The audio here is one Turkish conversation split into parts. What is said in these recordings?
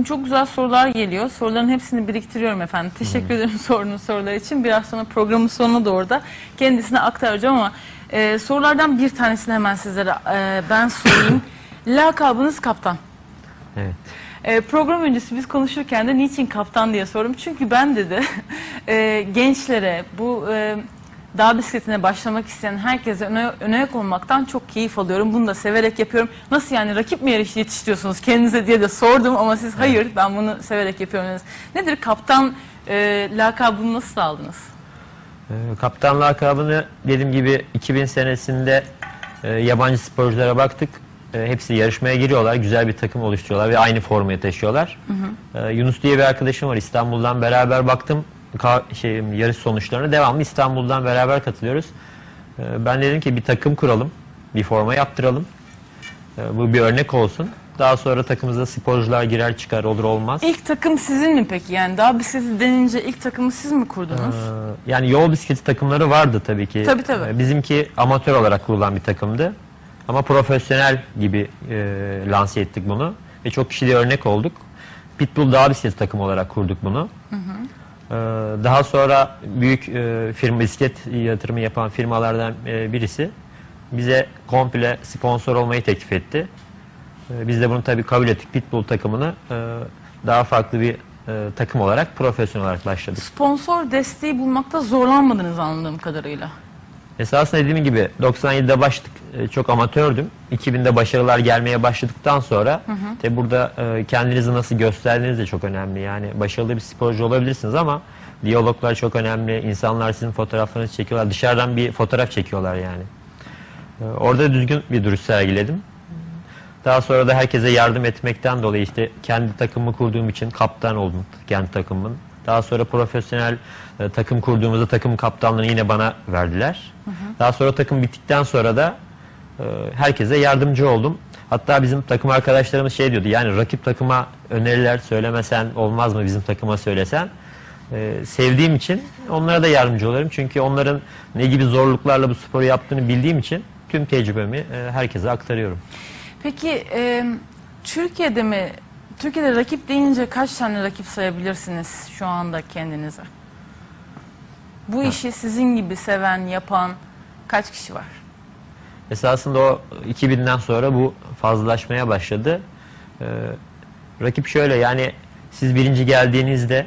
Şimdi çok güzel sorular geliyor. Soruların hepsini biriktiriyorum efendim. Teşekkür ederim sorunuz sorular için. Biraz sonra programın sonuna doğru da kendisine aktaracağım ama e, sorulardan bir tanesini hemen sizlere e, ben sorayım. Lakabınız kaptan. Evet. E, program öncesi biz konuşurken de niçin kaptan diye sordum. Çünkü ben dedi e, gençlere bu e, dağ bisikletine başlamak isteyen herkese öne, öne ayak olmaktan çok keyif alıyorum. Bunu da severek yapıyorum. Nasıl yani rakip mi yetiştiriyorsunuz kendinize diye de sordum ama siz hayır ben bunu severek yapıyorum. dediniz. Nedir kaptan e, lakabını nasıl aldınız? Ee, Kaptan lakabını dediğim gibi 2000 senesinde e, yabancı sporculara baktık. E, hepsi yarışmaya giriyorlar. Güzel bir takım oluşturuyorlar ve aynı formayı taşıyorlar. E, Yunus diye bir arkadaşım var. İstanbul'dan beraber baktım. Şey, yarış sonuçlarına devamlı İstanbul'dan beraber katılıyoruz. E, ben dedim ki bir takım kuralım. Bir forma yaptıralım. E, bu bir örnek olsun. Daha sonra takımımıza sporcular girer çıkar olur olmaz. İlk takım sizin mi peki? Yani dağ bisikleti denince ilk takımı siz mi kurdunuz? Ee, Yani yol bisikleti takımları vardı tabii ki. Tabii, tabii. Ee, Bizimki amatör olarak kurulan bir takımdı. Ama profesyonel gibi e, lanse ettik bunu. Ve çok kişiye örnek olduk. Pitbull Dağ Bisikleti takımı olarak kurduk bunu. Ee, daha sonra büyük e, firma bisiklet yatırımı yapan firmalardan e, birisi bize komple sponsor olmayı teklif etti. Ee, biz de bunu tabii kabul ettik. Pitbull takımını e, daha farklı bir takım olarak profesyonel olarak başladık. Sponsor desteği bulmakta zorlanmadınız anladığım kadarıyla. Esasında dediğim gibi 97'de başladık. E, Çok amatördüm. 2000'de başarılar gelmeye başladıktan sonra tabii burada e, kendinizi nasıl gösterdiğiniz de çok önemli. Yani başarılı bir sporcu olabilirsiniz ama diyaloglar çok önemli. İnsanlar sizin fotoğraflarınızı çekiyorlar. Dışarıdan bir fotoğraf çekiyorlar yani. E, Orada düzgün bir duruş sergiledim. Daha sonra da herkese yardım etmekten dolayı işte kendi takımımı kurduğum için kaptan oldum kendi takımımın. Daha sonra profesyonel e, takım kurduğumuzda takım kaptanlığını yine bana verdiler. Daha sonra takım bittikten sonra da e, herkese yardımcı oldum. Hatta bizim takım arkadaşlarımız şey diyordu yani rakip takıma öneriler söylemesen olmaz mı bizim takıma söylesen. E, sevdiğim için onlara da yardımcı olurum. Çünkü onların ne gibi zorluklarla bu sporu yaptığını bildiğim için tüm tecrübemi e, herkese aktarıyorum. Peki e, Türkiye'de mi Türkiye'de rakip deyince kaç tane rakip sayabilirsiniz şu anda kendinize? Bu işi sizin gibi seven, yapan kaç kişi var? Esasında o 2000'den sonra bu fazlalaşmaya başladı. Ee, rakip şöyle yani siz birinci geldiğinizde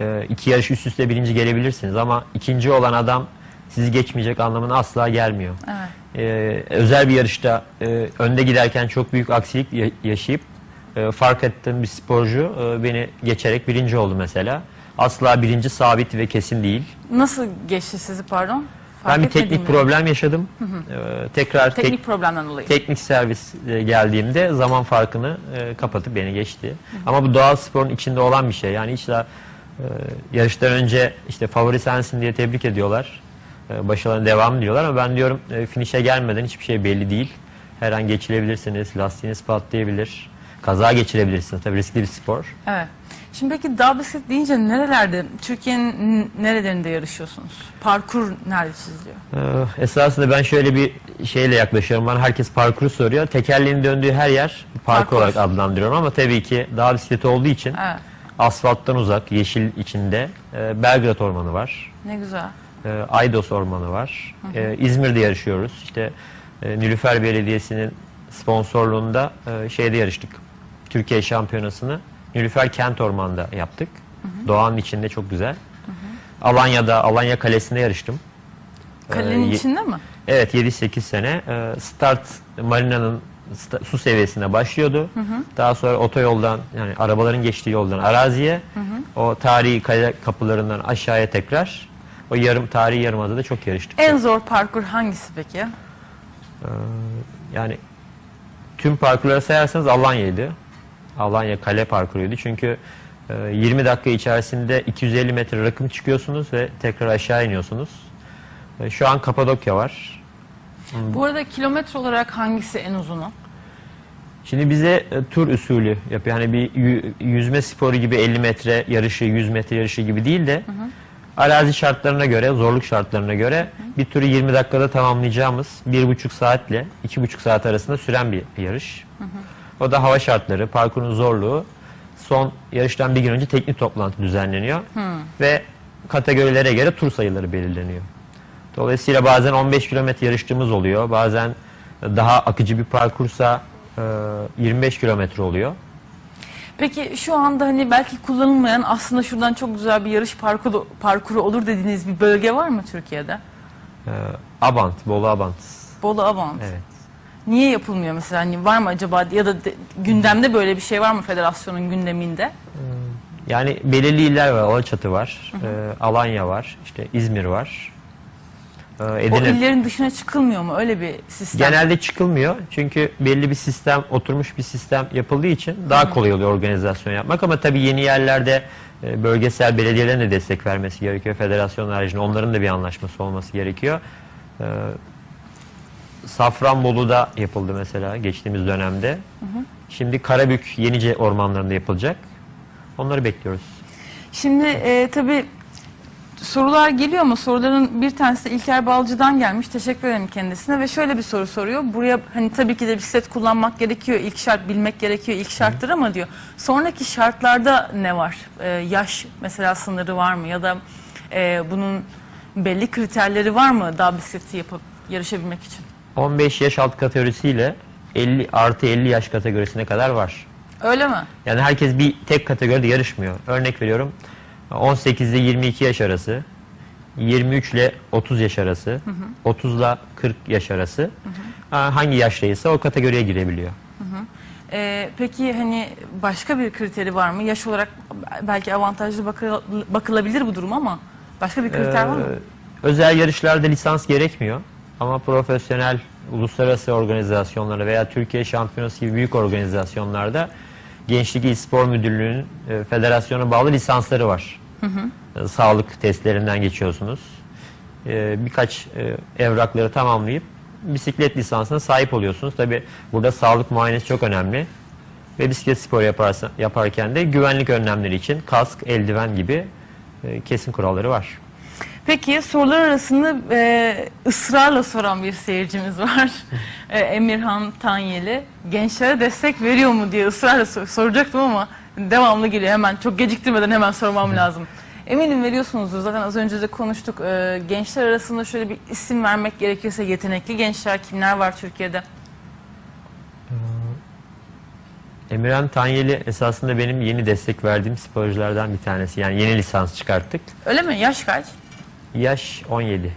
e, iki yarış üst üste birinci gelebilirsiniz ama ikinci olan adam sizi geçmeyecek anlamına asla gelmiyor. Evet. Ee, özel bir yarışta e, önde giderken çok büyük aksilik ya- yaşayıp e, fark ettiğim bir sporcu e, beni geçerek birinci oldu mesela. Asla birinci sabit ve kesin değil. Nasıl geçti sizi pardon? Fark ben bir teknik mi? problem yaşadım. Ee, tekrar tek- Teknik problemden dolayı. teknik servis e, geldiğimde zaman farkını e, kapatıp beni geçti. Ama bu doğal sporun içinde olan bir şey. Yani hiç daha e, yarıştan önce işte favori sensin diye tebrik ediyorlar. E, başarılarına devam diyorlar ama ben diyorum e, finish'e gelmeden hiçbir şey belli değil. Her an geçilebilirsiniz, lastiğiniz patlayabilir, kaza geçirebilirsiniz. Tabii riskli bir spor. Evet. Şimdi peki dağ bisiklet deyince nerelerde, Türkiye'nin nerelerinde yarışıyorsunuz? Parkur nerede çiziliyor? Ee, esasında ben şöyle bir şeyle yaklaşıyorum. Bana herkes parkuru soruyor. Tekerleğin döndüğü her yer parkur, Parkur. olarak adlandırıyorum ama tabii ki dağ bisikleti olduğu için Evet. asfalttan uzak, yeşil içinde e, Belgrad Ormanı var. Ne güzel. E, Aydos Ormanı var. E, İzmir'de yarışıyoruz. İşte e, Nilüfer Belediyesi'nin sponsorluğunda e, şeyde yarıştık. Türkiye Şampiyonası'nı Nilüfer Kent Ormanı'nda yaptık. Doğanın içinde çok güzel. Alanya'da, Alanya Kalesi'nde yarıştım. Kalenin ye- içinde mi? Evet 7-8 sene. Ee, Start marinanın su seviyesine başlıyordu. Daha sonra otoyoldan yani arabaların geçtiği yoldan araziye o tarihi kale kapılarından aşağıya tekrar o yarım tarihi yarımadada çok yarıştık. En zor parkur hangisi peki? Yani tüm parkurları sayarsanız Alanya'ydı. Alanya kale parkuruydu. Çünkü e, 20 dakika içerisinde 250 metre rakım çıkıyorsunuz ve tekrar aşağı iniyorsunuz. E, Şu an Kapadokya var. Bu arada kilometre olarak hangisi en uzunu? Şimdi bize e, tur usulü yapıyor. Hani bir yü- yüzme sporu gibi 50 metre yarışı, 100 metre yarışı gibi değil de arazi şartlarına göre, zorluk şartlarına göre bir turu 20 dakikada tamamlayacağımız 1,5 saatle 2,5 saat arasında süren bir yarış. O da hava şartları, parkurun zorluğu son yarıştan bir gün önce teknik toplantı düzenleniyor ve kategorilere göre tur sayıları belirleniyor. Dolayısıyla bazen 15 kilometre yarıştığımız oluyor. Bazen daha akıcı bir parkursa e, 25 kilometre oluyor. Peki şu anda hani belki kullanılmayan aslında şuradan çok güzel bir yarış parkuru, parkuru olur dediğiniz bir bölge var mı Türkiye'de? E, Abant, Bolu Abant. Bolu Abant. Evet. Niye yapılmıyor mesela? Hani var mı acaba ya da de- gündemde böyle bir şey var mı federasyonun gündeminde? Yani belirli iller var. Alaçatı var, e, Alanya var, işte İzmir var. E, O Edirne- illerin dışına çıkılmıyor mu? Öyle bir sistem. Genelde çıkılmıyor çünkü belli bir sistem, oturmuş bir sistem yapıldığı için daha kolay oluyor organizasyon yapmak. Ama tabii yeni yerlerde e, bölgesel belediyelerin de destek vermesi gerekiyor. Federasyon haricinde onların da bir anlaşması olması gerekiyor. E, Safranbolu'da yapıldı mesela geçtiğimiz dönemde. Şimdi Karabük Yenice ormanlarında yapılacak. Onları bekliyoruz. Şimdi e, tabii sorular geliyor ama soruların bir tanesi İlker Balcı'dan gelmiş. Teşekkür ederim kendisine ve şöyle bir soru soruyor. Buraya hani tabii ki de bisiklet kullanmak gerekiyor. İlk şart bilmek gerekiyor. ilk şarttır ama diyor. Sonraki şartlarda ne var? E, yaş mesela sınırı var mı? Ya da e, bunun belli kriterleri var mı dağ bisikleti yapıp yarışabilmek için? 15 yaş alt kategorisiyle 50 artı 50 yaş kategorisine kadar var. Öyle mi? Yani herkes bir tek kategoride yarışmıyor. Örnek veriyorum 18 ile 22 yaş arası, 23 ile 30 yaş arası, 30 ile 40 yaş arası ha, hangi yaştaysa o kategoriye girebiliyor. Ee, peki hani başka bir kriteri var mı? Yaş olarak belki avantajlı bakı- bakılabilir bu durum ama başka bir kriter var mı? Ee, özel yarışlarda lisans gerekmiyor ama profesyonel uluslararası organizasyonlarda veya Türkiye Şampiyonası gibi büyük organizasyonlarda Gençlik İl Spor Müdürlüğü'nün e, federasyona bağlı lisansları var. E, Sağlık testlerinden geçiyorsunuz. E, birkaç e, evrakları tamamlayıp bisiklet lisansına sahip oluyorsunuz. Tabi burada sağlık muayenesi çok önemli. Ve bisiklet sporu yaparsa, yaparken de güvenlik önlemleri için kask, eldiven gibi e, kesin kuralları var. Peki sorular arasında e, ısrarla soran bir seyircimiz var. E, Emirhan Tanyeli. Gençlere destek veriyor mu diye ısrarla sor- soracaktım ama devamlı geliyor. Hemen çok geciktirmeden hemen sormam lazım. Eminim veriyorsunuzdur. Zaten az önce de konuştuk. E, gençler arasında şöyle bir isim vermek gerekirse yetenekli gençler kimler var Türkiye'de? Emirhan Tanyeli esasında benim yeni destek verdiğim sporculardan bir tanesi. Yani yeni lisans çıkarttık. Öyle mi? Yaş kaç? Yaş 17.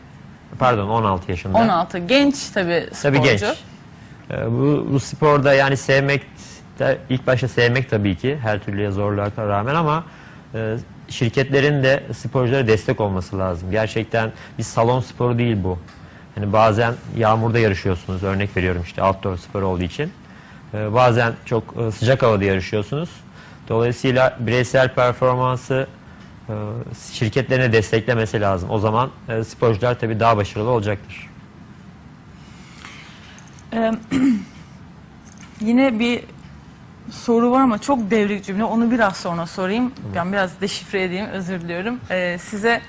Pardon 16 yaşında. 16. Genç tabii sporcu. Tabii genç. Ee, bu, bu sporda yani sevmek de ilk başta sevmek tabii ki her türlü zorluğa rağmen ama e, şirketlerin de sporculara destek olması lazım. Gerçekten bir salon sporu değil bu. Hani bazen yağmurda yarışıyorsunuz. Örnek veriyorum işte outdoor spor olduğu için. Ee, bazen çok e, sıcak havada yarışıyorsunuz. Dolayısıyla bireysel performansı şirketlerine desteklemesi lazım. O zaman e, sporcular tabii daha başarılı olacaktır. Ee, yine bir soru var ama çok devrik cümle. Onu biraz sonra sorayım. Ben biraz deşifre edeyim. Özür diliyorum. Ee, size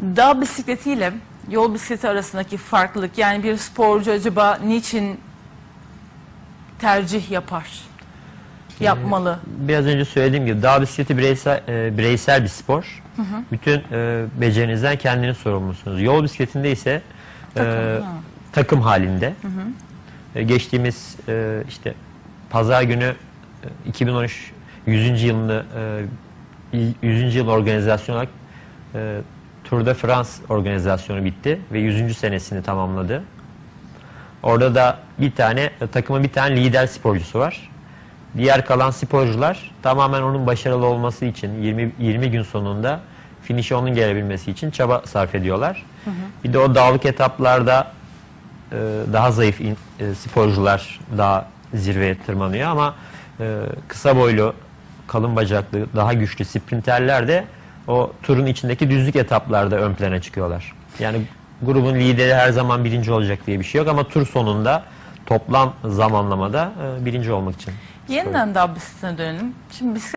dağ bisikletiyle yol bisikleti arasındaki farklılık yani bir sporcu acaba niçin tercih yapar? Yapmalı. Biraz önce söylediğim gibi dağ bisikleti bireysel, e, bireysel bir spor. Bütün e, becerinizden kendiniz sorumlusunuz. Yol bisikletinde ise e, Takım, ha. takım halinde. E, geçtiğimiz e, işte pazar günü e, 2013 100. yılını e, 100. yıl organizasyon olarak e, Tour de France organizasyonu bitti ve 100. senesini tamamladı. Orada da bir tane e, takımın bir tane lider sporcusu var. Diğer kalan sporcular tamamen onun başarılı olması için 20 20 gün sonunda finişe onun gelebilmesi için çaba sarf ediyorlar. Bir de o dağlık etaplarda e, daha zayıf in- e, sporcular daha zirveye tırmanıyor ama e, kısa boylu, kalın bacaklı, daha güçlü sprinterler de o turun içindeki düzlük etaplarda ön plana çıkıyorlar. Yani grubun lideri her zaman birinci olacak diye bir şey yok ama tur sonunda toplam zamanlamada e, birinci olmak için. Yeniden dağ bisikletine dönelim. Şimdi bisiklet